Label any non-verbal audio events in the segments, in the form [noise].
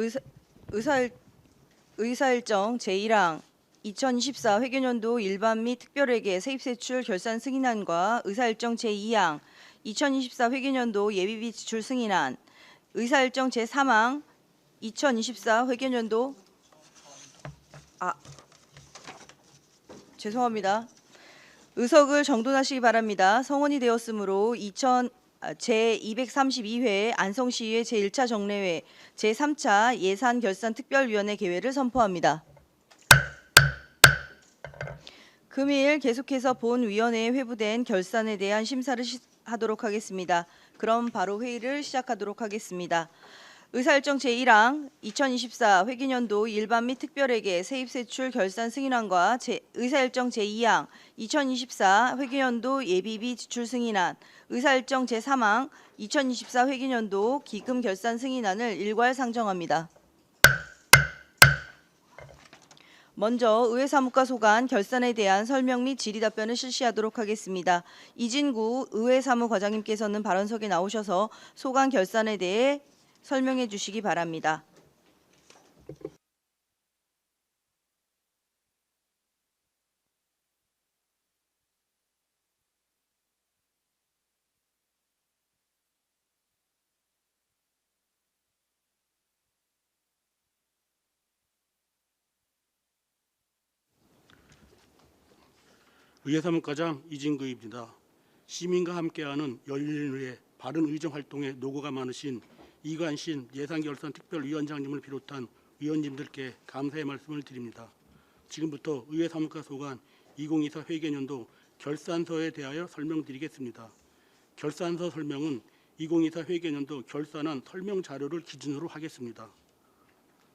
의사, 의사일, 의사일정 제1항 2024 회계년도 일반 및 특별회계 세입세출 결산 승인안과 의사일정 제2항 2024 회계년도 예비비 지출 승인안, 의사일정 제3항 2024 회계년도 아 죄송합니다. 의석을 정돈하시기 바랍니다. 성원이 되었으므로 2000 아, 제232회 안성시의회 제1차 정례회 제3차 예산결산특별위원회 개회를 선포합니다. 금일 계속해서 본 위원회에 회부된 결산에 대한 심사를 시- 하도록 하겠습니다. 그럼 바로 회의를 시작하도록 하겠습니다. 의사일정 제1항 2024 회기년도 일반 및 특별회계 세입세출 결산 승인안과 제, 의사일정 제2항 2024 회기년도 예비비 지출 승인안, 의사일정 제3항 2024 회기년도 기금 결산 승인안을 일괄 상정합니다. 먼저 의회 사무과 소관 결산에 대한 설명 및 질의 답변을 실시하도록 하겠습니다. 이진구 의회 사무과장님께서는 발언석에 나오셔서 소관 결산에 대해 설명해 주시기 바랍니다. 의회사무과장 이진구입니다. 시민과 함께하는 열린 의회 바른 의정 활동에 노고가 많으신 이관신 예산결산 특별위원장님을 비롯한 위원님들께 감사의 말씀을 드립니다. 지금부터 의회 사무과 소관 2024 회계년도 결산서에 대하여 설명드리겠습니다. 결산서 설명은 2024 회계년도 결산한 설명 자료를 기준으로 하겠습니다.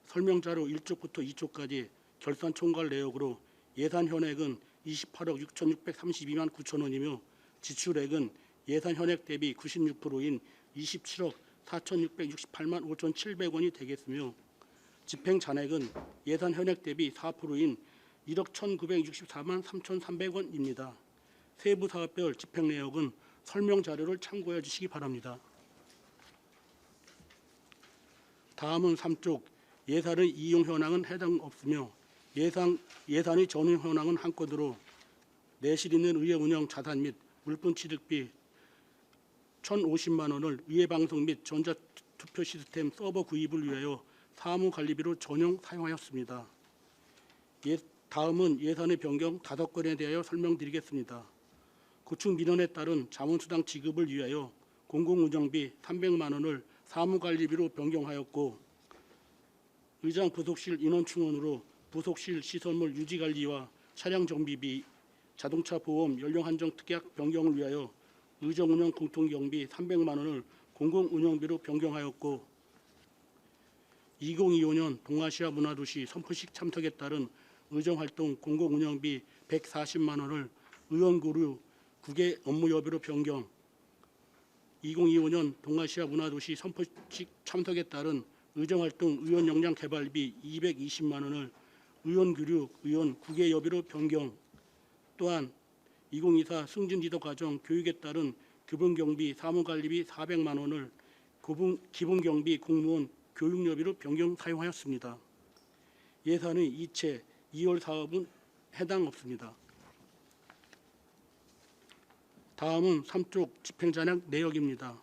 설명 자료 1쪽부터 2쪽까지 결산 총괄 내역으로 예산 현액은 28억 6,632만 9천 원이며 지출액은 예산 현액 대비 96%인 27억 4,668만 5,700원이 되겠으며 집행 잔액은 예산 현액 대비 4%인 1억 1,964만 3,300원입니다. 세부 사업별 집행 내역은 설명 자료를 참고해 주시기 바랍니다. 다음은 3쪽 예산의 이용 현황은 해당 없으며 예산 예산의 전용 현황은 한 건으로 내실 있는 의회 운영 자산 및 물품 취득비 1,050만 원을 의회 방송 및 전자 투표 시스템 서버 구입을 위하여 사무 관리비로 전용 사용하였습니다. 예, 다음은 예산의 변경 다섯 건에 대하여 설명드리겠습니다. 구축 민원에 따른 자문수당 지급을 위하여 공공운영비 300만 원을 사무관리비로 변경하였고 의장 부속실 인원 충원으로 부속실 시설물 유지 관리와 차량 정비비, 자동차 보험 연령 한정 특약 변경을 위하여 의정 운영 공통 경비 300만 원을 공공 운영비로 변경하였고 2025년 동아시아 문화도시 선포식 참석에 따른 의정 활동 공공 운영비 140만 원을 의원 구류 국외 업무 여비로 변경. 2025년 동아시아 문화도시 선포식 참석에 따른 의정활동 의원 역량 개발비 220만 원을 의원 교육 의원 국외 여비로 변경. 또한 2024 승진 지도 과정 교육에 따른 교분 경비 사무관리비 400만 원을 고분- 기본 경비 공무원 교육 여비로 변경 사용하였습니다. 예산의 이체 2월 사업은 해당 없습니다. 다음은 3쪽 집행잔액 내역입니다.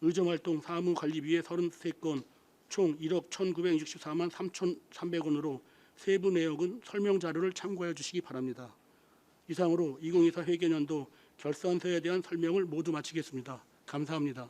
의정활동 사무관리비의 33건 총 1억 1,964만 3,300원으로 세부 내역은 설명 자료를 참고해 주시기 바랍니다. 이상으로 2024 회계년도 결산서에 대한 설명을 모두 마치겠습니다. 감사합니다.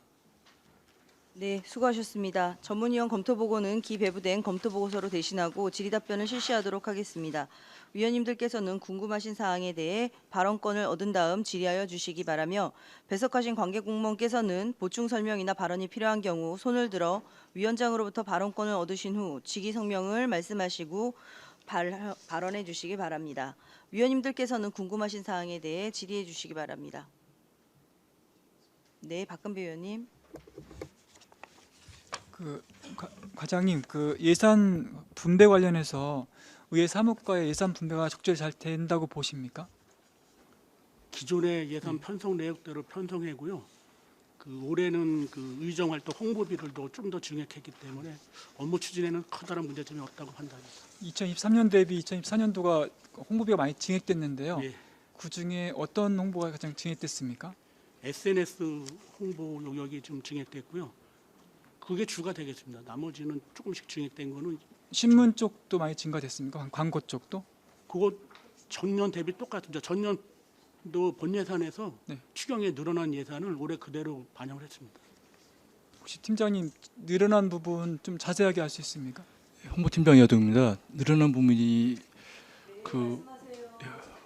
네, 수고하셨습니다. 전문위원 검토 보고는 기배부된 검토 보고서로 대신하고 질의 답변을 실시하도록 하겠습니다. 위원님들께서는 궁금하신 사항에 대해 발언권을 얻은 다음 질의하여 주시기 바라며 배석하신 관계 공무원께서는 보충 설명이나 발언이 필요한 경우 손을 들어 위원장으로부터 발언권을 얻으신 후 직위 성명을 말씀하시고 발, 발언해 주시기 바랍니다. 위원님들께서는 궁금하신 사항에 대해 질의해 주시기 바랍니다. 네, 박근배 위원님. 그 과- 과장님 그 예산 분배 관련해서 의회 사무과의 예산 분배가 적절히 잘 된다고 보십니까? 기존의 예산 편성 내역대로 편성하고요. 그 올해는 그 의정 활동 홍보비를도 좀더 증액했기 때문에 업무 추진에는 커다란 문제점이 없다고 판단합니다. 2023년 대비 2024년도가 홍보비가 많이 증액됐는데요. 예. 그 중에 어떤 홍보가 가장 증액됐습니까? SNS 홍보 용역이 좀 증액됐고요. 그게 주가 되겠습니다. 나머지는 조금씩 증액된 거는 신문 쪽도 많이 증가됐습니까? 광- 광고 쪽도? 그거 전년 대비 똑같습니다. 전년 도본 예산에서 네. 추경에 늘어난 예산을 올해 그대로 반영을 했습니다. 혹시 팀장님 늘어난 부분 좀 자세하게 알 수 있습니까? 홍보팀장 이하동입니다. 늘어난 부분이 그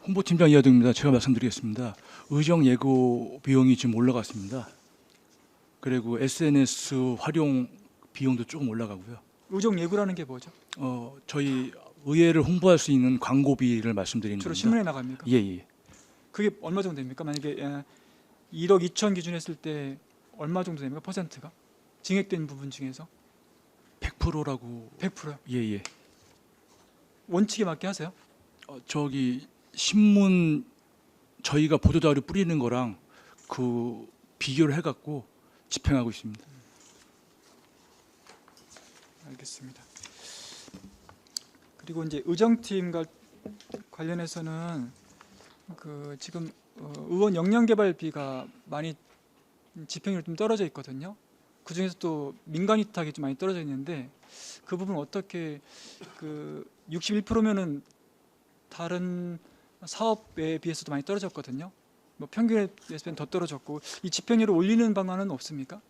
홍보팀장 이하동입니다. 제가 말씀드리겠습니다. 의정 예고 비용이 지금 올라갔습니다. 그리고 SNS 활용 비용도 조금 올라가고요. 의정 예고라는 게 뭐죠? 어, 저희 의회를 홍보할 수 있는 광고비를 말씀드리는 주로 겁니다. 신문에 나갑니까? 예, 예. 그게 얼마 정도 됩니까? 만약에 예, 1억 2천 기준 했을 때 얼마 정도 됩니까? 퍼센트가? 증액된 부분 중에서 100%라고 100%요. 예, 예. 원칙에 맞게 하세요? 어, 저기 신문 저희가 보도 자료 뿌리는 거랑 그 비교를 해 갖고 집행하고 있습니다. 알겠습니다. 그리고 이제 의정팀 과 관련해서는 그 지금 어, 의원 역량 개발비가 많이 집행률이 좀 떨어져 있거든요. 그 중에서 또 민간 위탁이 좀 많이 떨어져 있는데 그 부분 어떻게 그 61%면은 다른 사업에 비해서도 많이 떨어졌거든요. 뭐 평균에 비해서는 더 떨어졌고 이 집행률을 올리는 방안은 없습니까?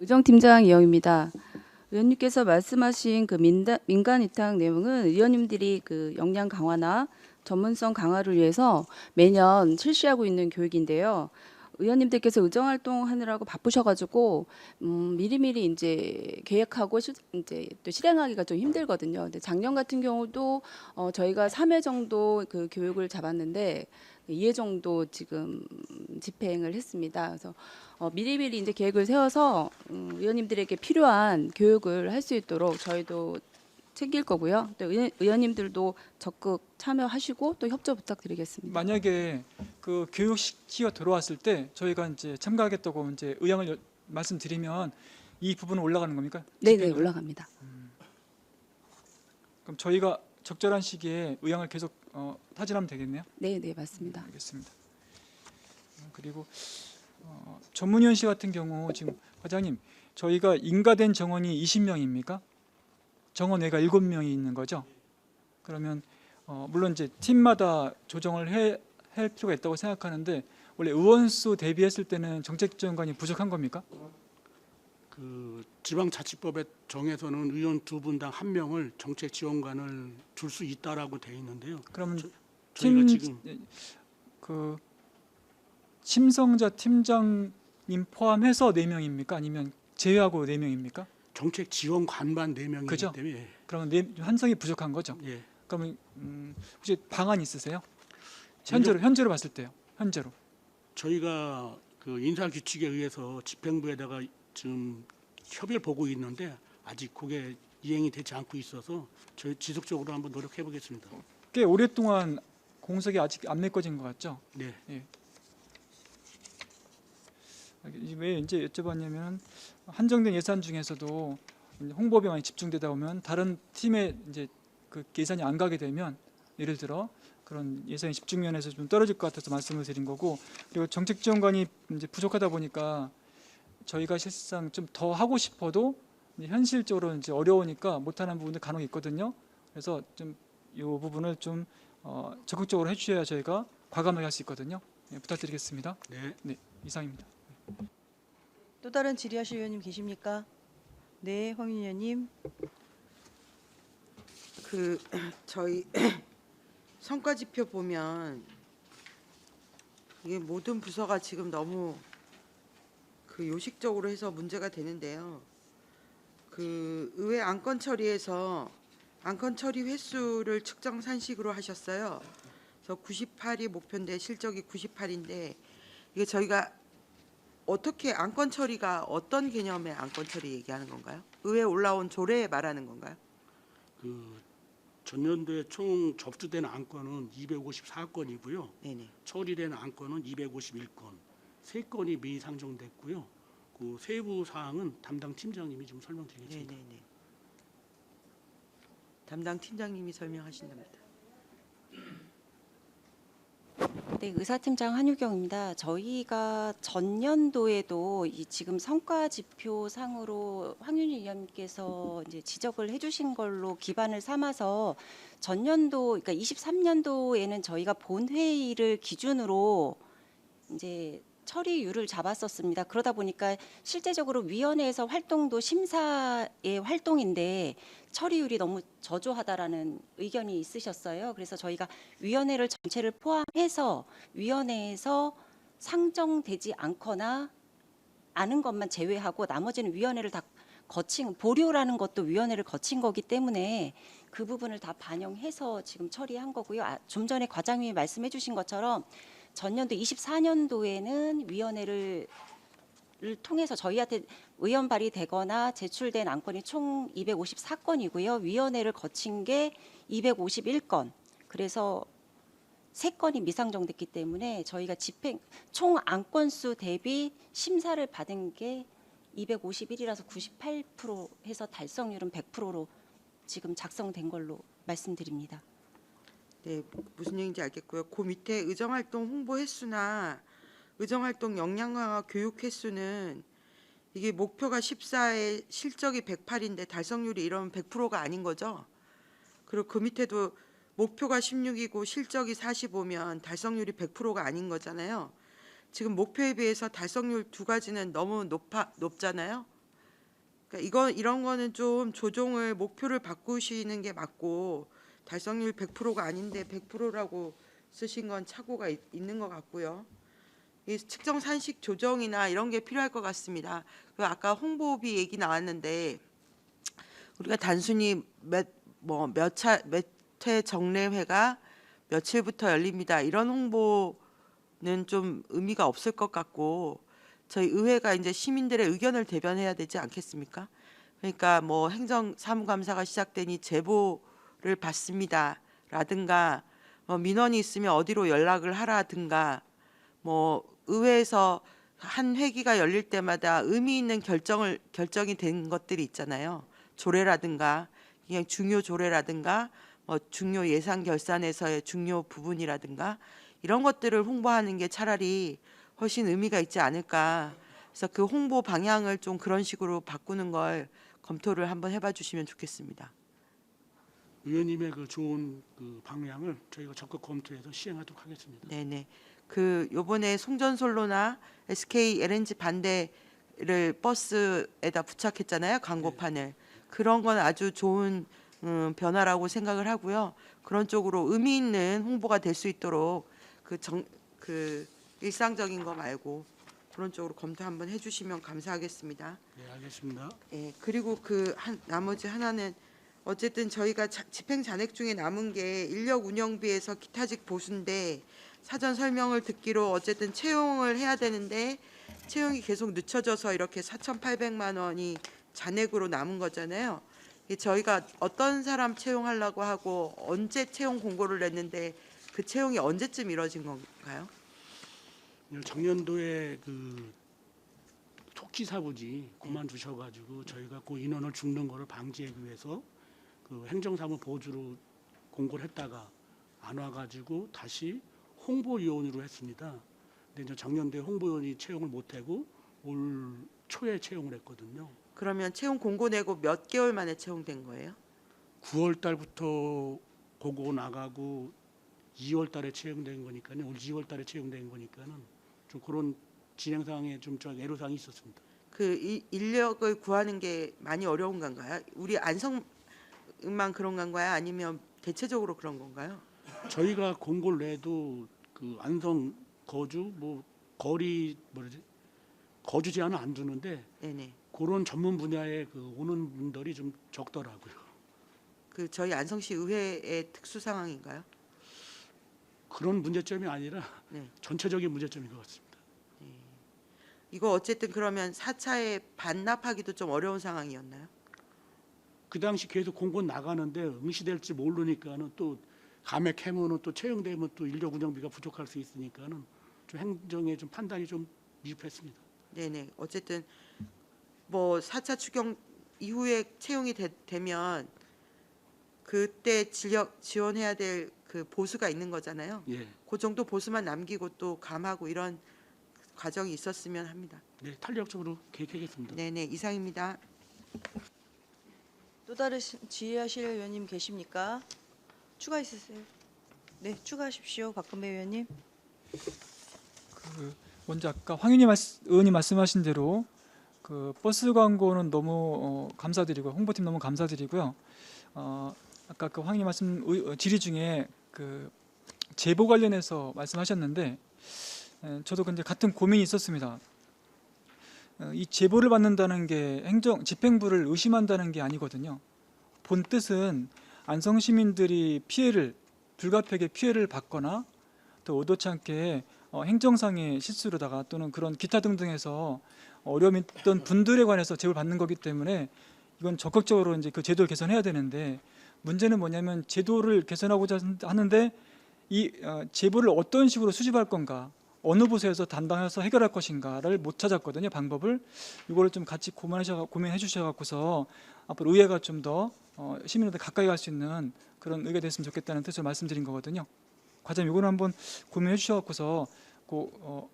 의정팀장 이영입니다. 의원님께서 말씀하신 그 민다, 민간 위탁 내용은 의원님들이 그 역량 강화나 전문성 강화를 위해서 매년 실시하고 있는 교육인데요. 의원님들께서 의정 활동하느라고 바쁘셔가지고 음, 미리미리 이제 계획하고 실, 이제 또 실행하기가 좀 힘들거든요. 근데 작년 같은 경우도 어, 저희가 3회 정도 그 교육을 잡았는데 2회 정도 지금 집행을 했습니다. 그래서 어, 미리미리 이제 계획을 세워서 음, 의원님들에게 필요한 교육을 할 수 있도록 저희도 챙길 거고요. 또 의원, 의원님들도 적극 참여하시고 또 협조 부탁드리겠습니다. 만약에 그 교육 시기가 들어왔을 때 저희가 이제 참가하겠다고 이제 의향을 여- 말씀드리면 이 부분은 올라가는 겁니까? 네, 네? 올라갑니다. 그럼 저희가 적절한 시기에 의향을 계속 어, 타진하면 되겠네요. 네, 네 맞습니다. 알겠습니다. 어, 그리고 어, 전문위원 씨 같은 경우 지금 과장님 저희가 인가된 정원이 20명입니까? 정원회가 7명이 있는 거죠? 그러면 어, 물론 이제 팀마다 조정을 해, 할 필요가 있다고 생각하는데 원래 의원 수 대비했을 때는 정책지원관이 부족한 겁니까? 그 지방자치법에 정해서는 의원 두 분당 한 명을 정책 지원관을 줄 수 있다라고 돼 있는데요. 그러면 저희가 팀 지금 그 심성자 팀장님 포함해서 4명입니까? 아니면 제외하고 4명입니까? 정책 지원관만 네 명이기 그죠? 때문에 예, 그러면 네, 한 성이 부족한 거죠. 예. 그러면 음, 혹시 방안 있으세요? 현재로 현재로 봤을 때요. 현재로. 저희가 그 인사 규칙에 의해서 집행부에다가 지금 협의를 보고 있는데 아직 그게 이행이 되지 않고 있어서 저희 지속적으로 한번 노력해 보겠습니다. 꽤 오랫동안 공석이 아직 안 메꿔진 것 같죠? 네. 왜 이제 여쭤봤냐면 한정된 예산 중에서도 홍보비 많이 집중되다 보면 다른 팀에 이제 그 예산이 안 가게 되면 예를 들어 그런 예산이 집중 면에서 좀 떨어질 것 같아서 말씀을 드린 거고 그리고 정책 지원관이 이제 부족하다 보니까 저희가 실상 좀 더 하고 싶어도 현실적으로 이제 어려우니까 못하는 부분도 간혹 있거든요. 그래서 좀 이 부분을 좀 어, 적극적으로 해주셔야 저희가 과감하게 할 수 있거든요. 예, 부탁드리겠습니다. 네. 이상입니다. 또 다른 질의하실 의원님 계십니까? 네, 황윤 의원님. 그 [clears throat] 저희 [clears throat] 성과 지표 보면 이게 모든 부서가 지금 너무 그 요식적으로 해서 문제가 되는데요. 그 의회 안건 처리에서 안건 처리 횟수를 측정 산식으로 하셨어요. 그래서 98이 목표인데 실적이 98인데 이게 저희가 어떻게 안건 처리가 어떤 개념의 안건 처리 얘기하는 건가요? 의회 올라온 조례 말하는 건가요? 그 전년도에 총 접수된 안건은 254건이고요. 네네. 처리된 안건은 251건, 세 건이 미상정됐고요. 그 세부 사항은 담당 팀장님이 좀 설명드리겠습니다. 네네네. 담당 팀장님이 설명하신답니다. 네, 의사팀장 한유경입니다. 저희가 전년도에도 이 지금 성과 지표 상으로 황윤희 위원님께서 이제 지적을 해주신 걸로 기반을 삼아서 전년도, 그러니까 23년도에는 저희가 본 회의를 기준으로 이제 처리율을 잡았었습니다. 그러다 보니까 실제적으로 위원회에서 활동도 심사의 활동인데 처리율이 너무 저조하다라는 의견이 있으셨어요. 그래서 저희가 위원회를 전체를 포함해서 위원회에서 상정되지 않거나 않은 것만 제외하고 나머지는 위원회를 다 거친 보료라는 것도 위원회를 거친 거기 때문에 그 부분을 다 반영해서 지금 처리한 거고요. 아, 좀 전에 과장님이 말씀해 주신 것처럼 전년도 24년도에는 위원회를 를 통해서 저희한테 의원 발의되거나 제출된 안건이 총 254건이고요. 위원회를 거친 게 251건. 그래서 세 건이 미상정됐기 때문에 저희가 집행 총 안건 수 대비 심사를 받은 게 251이라서 98% 해서 달성률은 100%로 지금 작성된 걸로 말씀드립니다. 네, 무슨 얘기인지 알겠고요. 그 밑에 의정활동 홍보 횟수나 의정활동 역량 강화 교육 횟수는 이게 목표가 14에 실적이 108인데 달성률이 이러면 100%가 아닌 거죠. 그리고 그 밑에도 목표가 16이고 실적이 45면 달성률이 100%가 아닌 거잖아요. 지금 목표에 비해서 달성률 두 가지는 너무 높아 높잖아요. 그러니까 이거 이런 거는 좀 조정을 목표를 바꾸시는 게 맞고 달성률 100%가 아닌데 100%라고 쓰신 건 착오가 있, 있는 것 같고요. 이 측정 산식 조정이나 이런 게 필요할 것 같습니다. 그 아까 홍보비 얘기 나왔는데 우리가 단순히 몇 뭐 몇 차 몇 회 정례회가 며칠부터 열립니다. 이런 홍보는 좀 의미가 없을 것 같고 저희 의회가 이제 시민들의 의견을 대변해야 되지 않겠습니까? 그러니까 뭐 행정 사무감사가 시작되니 제보 를 받습니다 라든가 뭐 민원이 있으면 어디로 연락을 하라든가 뭐 의회에서 한 회기가 열릴 때마다 의미 있는 결정을 결정이 된 것들이 있잖아요. 조례라든가 그냥 중요 조례라든가 뭐 중요 예산 결산에서의 중요 부분이라든가 이런 것들을 홍보하는 게 차라리 훨씬 의미가 있지 않을까. 그래서 그 홍보 방향을 좀 그런 식으로 바꾸는 걸 검토를 한번 해봐 주시면 좋겠습니다. 의원님의 그 좋은 그 방향을 저희가 적극 검토해서 시행하도록 하겠습니다. 네네. 그 요번에 송전솔로나 SK LNG 반대를 버스에다 부착했잖아요 광고판을 그런 건 아주 좋은 음, 변화라고 생각을 하고요. 그런 쪽으로 의미 있는 홍보가 될 수 있도록 그 정 그 일상적인 거 말고 그런 쪽으로 검토 한번 해주시면 감사하겠습니다. 네, 알겠습니다. 예, 그리고 그 한 나머지 하나는 어쨌든 저희가 자- 집행 잔액 중에 남은 게 인력 운영비에서 기타직 보수인데 사전 설명을 듣기로 어쨌든 채용을 해야 되는데 채용이 계속 늦춰져서 이렇게 4,800만 원이 잔액으로 남은 거잖아요. 저희가 어떤 사람 채용하려고 하고 언제 채용 공고를 냈는데 그 채용이 언제쯤 이뤄진 건가요? 작년도에 그 토끼 사부지 그만두셔가지고 저희가 그 인원을 죽는 거를 방지하기 위해서 그 행정사무 보조로 공고를 했다가 안 와가지고 다시 홍보위원으로 했습니다. 근데 이제 작년도에 홍보위원이 채용을 못하고 올 초에 채용을 했거든요. 그러면 채용 공고 내고 몇 개월 만에 채용된 거예요? 9월 달부터 공고 나가고 2월 달에 채용된 거니까요. 올 2월 달에 채용된 거니까는 좀 그런 진행 상황에 좀저 애로사항이 있었습니다. 그 이- 인력을 구하는 게 많이 어려운 건가요? 우리 안성 만 그런 건가요? 아니면 대체적으로 그런 건가요? 저희가 공고를 내도 그 안성 거주 뭐 거리 뭐지 거주 제한은 안 두는데 네네. 그런 전문 분야에 그 오는 분들이 좀 적더라고요. 그 저희 안성시 의회의 특수 상황인가요? 그런 문제점이 아니라 네. 전체적인 문제점인 것 같습니다. 이거 어쨌든 그러면 4차에 반납하기도 좀 어려운 상황이었나요? 그 당시 계속 공고 나가는데 응시될지 모르니까는 또 감액 해면은 또 채용되면 또 인력 운영비가 부족할 수 있으니까는 좀 행정의 좀 판단이 좀 미흡했습니다. 네네. 어쨌든 뭐 4차 추경 이후에 채용이 되, 되면 그때 진력 지원해야 될 그 보수가 있는 거잖아요. 예, 그 정도 보수만 남기고 또 감하고 이런 과정이 있었으면 합니다. 네 탄력적으로 계획하겠습니다. 네네 이상입니다. 또 다른 시- 질의하실 의원님 계십니까? 추가 있으세요? 네, 추가하십시오. 박근배 의원님. 그 먼저 아까 황윤희 의원이 말씀하신 대로 그 버스 광고는 너무 어, 감사드리고 홍보팀 너무 감사드리고요. 어, 아까 그 황윤희 말씀 의- 어, 질의 중에 그 제보 관련해서 말씀하셨는데 에, 저도 근데 같은 고민이 있었습니다. 어, 이 제보를 받는다는 게 행정 집행부를 의심한다는 게 아니거든요. 본 뜻은 안성 시민들이 피해를 불가피하게 피해를 받거나 또 의도치 않게 어, 행정상의 실수로다가 또는 그런 기타 등등해서 어려움이 있던 분들에 관해서 제보를 받는 거기 때문에 이건 적극적으로 이제 그 제도를 개선해야 되는데 문제는 뭐냐면 제도를 개선하고자 하는데 이 어, 제보를 어떤 식으로 수집할 건가 어느 부서에서 담당해서 해결할 것인가를 못 찾았거든요 방법을 이거를 좀 같이 고민하셔 고민해 주셔갖고서 앞으로 의회가 좀더 어, 시민들한테 가까이 갈 수 있는 그런 의회가 됐으면 좋겠다는 뜻으로 말씀드린 거거든요. 과장님 이거는 한번 고민해 주셔갖고서 그 어,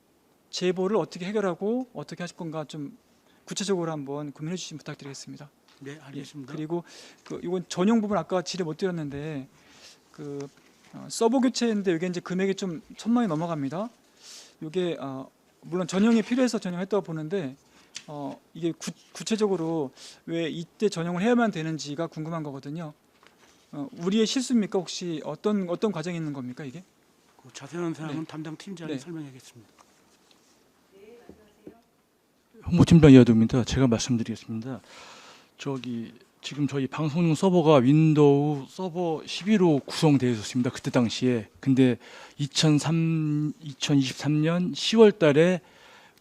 제보를 어떻게 해결하고 어떻게 하실 건가 좀 구체적으로 한번 고민해 주시면 부탁드리겠습니다. 네 예, 알겠습니다. 그리고 그 이건 전용 부분 아까 질의 못 드렸는데 그 어, 서버 교체인데 이게 이제 금액이 좀 천만이 넘어갑니다. 이게 어, 물론 전용이 필요해서 전용했다고 보는데 어, 이게 구, 구체적으로 왜 이때 전용을 해야만 되는지가 궁금한 거거든요. 어, 우리의 실수입니까? 혹시 어떤 어떤 과정이 있는 겁니까 이게? 그 자세한 사항은 네. 담당 팀장이 네. 설명하겠습니다. 홍보팀장 이하도입니다. 제가 말씀드리겠습니다. 저기 지금 저희 방송용 서버가 윈도우 서버 11호 구성되어 있었습니다. 그때 당시에. 근데 2003 2023년 10월 달에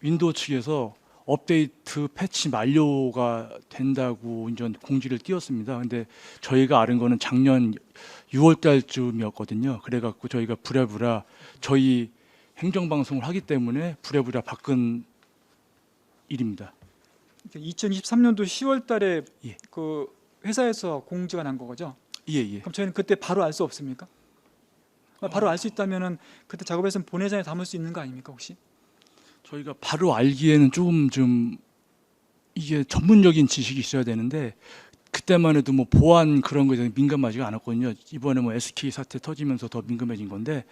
윈도우 측에서 업데이트 패치 만료가 된다고 이제 공지를 띄웠습니다. 근데 저희가 아는 거는 작년 6월 달쯤이었거든요. 그래 갖고 저희가 부랴부랴 저희 행정 방송을 하기 때문에 부랴부랴 바꾼 일입니다. 2023년도 10월달에 예. 그 회사에서 공지가 난 거죠. 예, 예. 그럼 저희는 그때 바로 알 수 없습니까? 바로 알수 있다면은 그때 작업에서는 본회장에 담을 수 있는 거 아닙니까 혹시? 저희가 바로 알기에는 조금 좀 이게 전문적인 지식이 있어야 되는데 그때만 해도 뭐 보안 그런 거에 민감하지가 않았거든요. 이번에 뭐 SK 사태 터지면서 더 민감해진 건데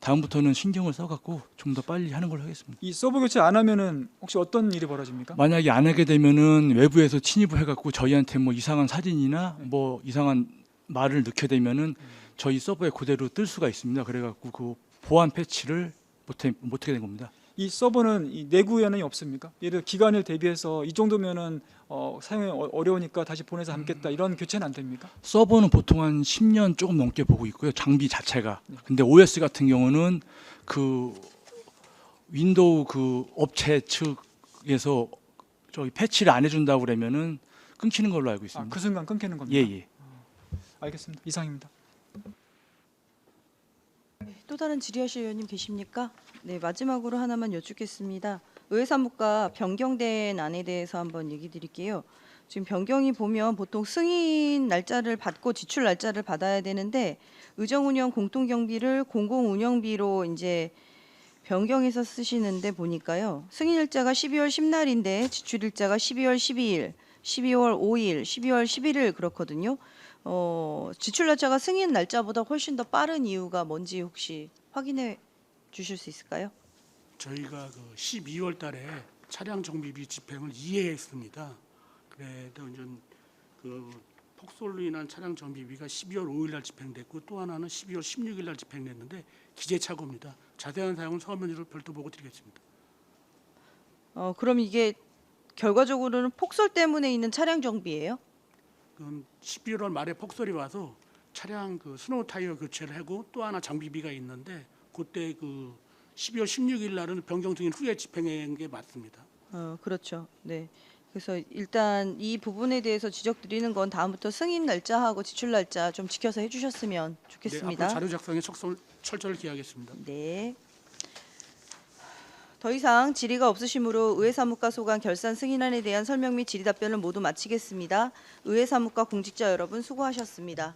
다음부터는 신경을 써갖고 좀 더 빨리 하는 걸로 하겠습니다. 이 서버 교체 안 하면은 혹시 어떤 일이 벌어집니까? 만약에 안 하게 되면은 외부에서 침입을 해갖고 저희한테 뭐 이상한 사진이나 뭐 이상한 말을 넣게 되면은 저희 서버에 그대로 뜰 수가 있습니다. 그래갖고 그 보안 패치를 못해 못하게 된 겁니다. 이 서버는 이 내구 연행이 없습니까? 예를 들어 기간을 대비해서 이 정도면은 어, 사용이 어- 어려우니까 다시 보내서 담겠다 이런 교체는 안 됩니까? 서버는 보통 한 10년 조금 넘게 보고 있고요. 장비 자체가. 근데 OS 같은 경우는 그 윈도우 그 업체 측에서 저기 패치를 안 해준다고 그러면은 끊기는 걸로 알고 아, 있습니다. 그 순간 끊기는 겁니다. 예, 예. 알겠습니다. 이상입니다. 또 다른 질의하실 의원님 계십니까? 네, 마지막으로 하나만 여쭙겠습니다. 의회사무과 변경된 안에 대해서 한번 얘기 드릴게요. 지금 변경이 보면 보통 승인 날짜를 받고 지출 날짜를 받아야 되는데 의정운영 공동경비를 공공운영비로 이제 변경해서 쓰시는데 보니까요. 승인 일자가 12월 10날인데 지출 일자가 12월 12일, 12월 5일, 12월 11일 그렇거든요. 어, 지출 날짜가 승인 날짜보다 훨씬 더 빠른 이유가 뭔지 혹시 확인해 주실 수 있을까요? 저희가 그 12월 달에 차량 정비비 집행을 이해했습니다. 그래도 이제 그 폭설로 인한 차량 정비비가 12월 5일 날 집행됐고 또 하나는 12월 16일 날 집행됐는데 기재착오입니다. 자세한 사항은 서면으로 별도 보고 드리겠습니다. 어, 그럼 이게 결과적으로는 폭설 때문에 있는 차량 정비예요? 그건 11월 말에 폭설이 와서 차량 그 스노우 타이어 교체를 하고 또 하나 장비비가 있는데 그때 그 12월 16일 날은 변경 승인 후에 집행한 게 맞습니다. 어, 그렇죠. 네. 그래서 일단 이 부분에 대해서 지적드리는 건 다음부터 승인 날짜하고 지출 날짜 좀 지켜서 해주셨으면 네, 좋겠습니다. 앞으로 자료 작성에 척설, 철저를 기하겠습니다. 네. 더 이상 질의가 없으시므로 의회 사무과 소관 결산 승인안에 대한 설명 및 질의 답변을 모두 마치겠습니다. 의회 사무과 공직자 여러분 수고하셨습니다.